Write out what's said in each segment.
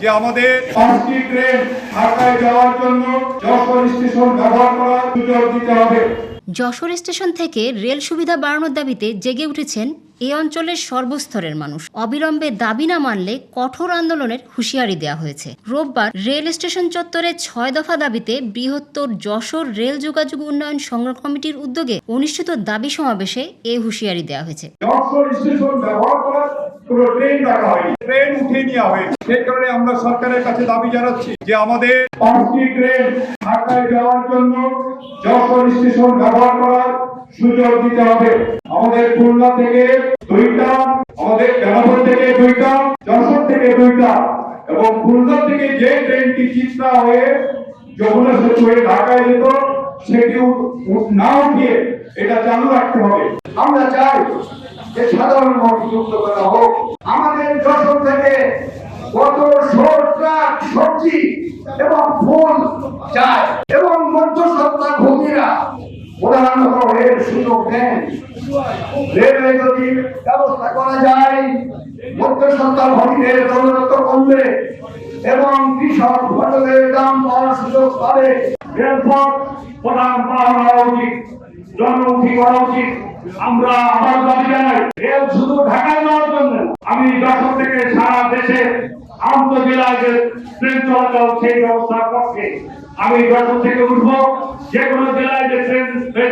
যে আমাদের পাঁচটি ট্রেন ঢাকায় যাওয়ার জন্য যশোর স্টেশন ব্যবহার করার সুযোগ দিতে হবে। যশোর স্টেশন থেকে রেল সুবিধা বাড়ানোর দাবিতে জেগে উঠেছেন এই অঞ্চলের সর্বস্তরের মানুষ। অবিলম্বে দাবি না মানলে কঠোর আন্দোলনের হুঁশিয়ারি দেওয়া হয়েছে। রোববার রেল স্টেশন চত্বরে ছয় দফা দাবিতে বৃহত্তর যশোর রেল যোগাযোগ উন্নয়ন সংগ্রহ কমিটির উদ্যোগে অনুষ্ঠিত দাবি সমাবেশে এ হুঁশিয়ারি দেওয়া হয়েছে। সেই কারণে আমরা সরকারের কাছে দাবি জানাচ্ছি যে আমাদের পাঁচটি ট্রেন ঢাকায় যাওয়ার জন্য যশোর স্টেশন ব্যবহার করার সুযোগ দিতে হবে। আমাদের খুলনা থেকে দুইটা, আমাদের বেনাপুর থেকে দুইটা, যশোর থেকে দুইটা এবং খুলনা থেকে যে ট্রেনটি চিত্রা হয়ে যমুনা সেতু হয়ে ঢাকায় যেত সেটি না উঠিয়ে এটা চালু রাখতে হবে। আমরা চাই যে সাধারণ মানুষ যুক্ত করা হোক। আমাদের যশোর থেকে কত সবজি এবং ফুল যায় এবং এর সুযোগ নেন রেলওয়ে যদি ব্যবস্থা করা যায়। মধ্যসত্তা ভূমিদের দৌরত্ব কমবে এবং কৃষক ফসলের দাম পাওয়ার সুযোগ পাবে। রেলপথ প্রধান পাওয়া উচিত, জনমুখী করা উচিত। আমরা আবার দাবি জানাই, রেল শুধু ঢাকায় নেওয়ার জন্য আমি যশোর থেকে সারা দেশে আন্তঃজেলায় যে ট্রেন চলাচল সেই ব্যবস্থা করছে আমি যশোর থেকে উঠবো, যে জেলায়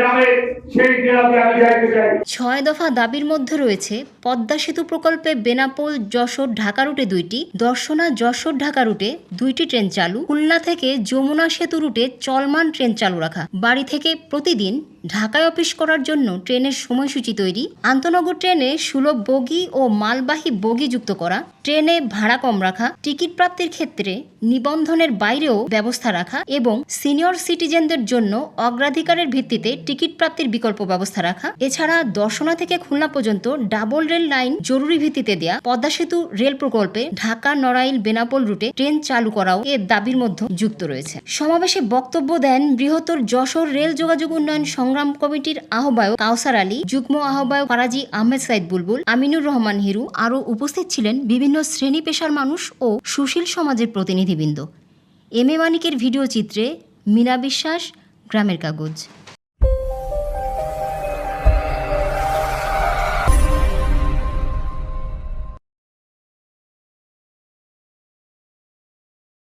যাবে সেই জেলাতে আমি যাইতে চাই। ছয় দফা দাবির মধ্যে রয়েছে, পদ্মা সেতু প্রকল্পে বেনাপোল, যশোর, ঢাকা রুটে দুইটি, দর্শনা, যশোর, ঢাকা রুটে দুইটি ট্রেন চালু, খুলনা থেকে যমুনা সেতু রুটে চলমান ট্রেন চালু রাখা, বাড়ি থেকে প্রতিদিন ঢাকায় অফিস করার জন্য ট্রেনের সময়সূচি তৈরি, আন্তনগর ট্রেনে সুলভ বগি ও মালবাহী বগি যুক্ত করা ট্রেনে ভাড়া কম রাখা, টিকিট প্রাপ্তির ক্ষেত্রে নিবন্ধনের বাইরেও ব্যবস্থা রাখা এবং সিনিয়র সিটিজেনদের জন্য অগ্রাধিকারের ভিত্তিতে টিকিট প্রাপ্তির বিকল্প ব্যবস্থা রাখা। এছাড়া দর্শনা থেকে খুলনা পর্যন্ত ডাবল রেল লাইন জরুরি ভিত্তিতে দেয়া, পদ্মা সেতু রেল প্রকল্পে ঢাকা, নড়াইল, বেনাপোল রুটে ট্রেন চালু করাও এর দাবির মধ্যে যুক্ত রয়েছে। সমাবেশে বক্তব্য দেন বৃহত্তর যশোর রেল যোগাযোগ উন্নয়ন সংগ্রাম কমিটির আহ্বায়ক কাউসার আলী, যুগ্ম আহ্বায়ক ফারাজি আহমেদ সাইদ বুলবুল, আমিনুর রহমান হিরু, আরও উপস্থিত ছিলেন বিভিন্ন শ্রেণি পেশার মানুষ ও সুশীল সমাজের প্রতিনিধিবৃন্দ। এম এ মানিকের ভিডিও চিত্রে মীনা বিশ্বাস, গ্রামের কাগজ।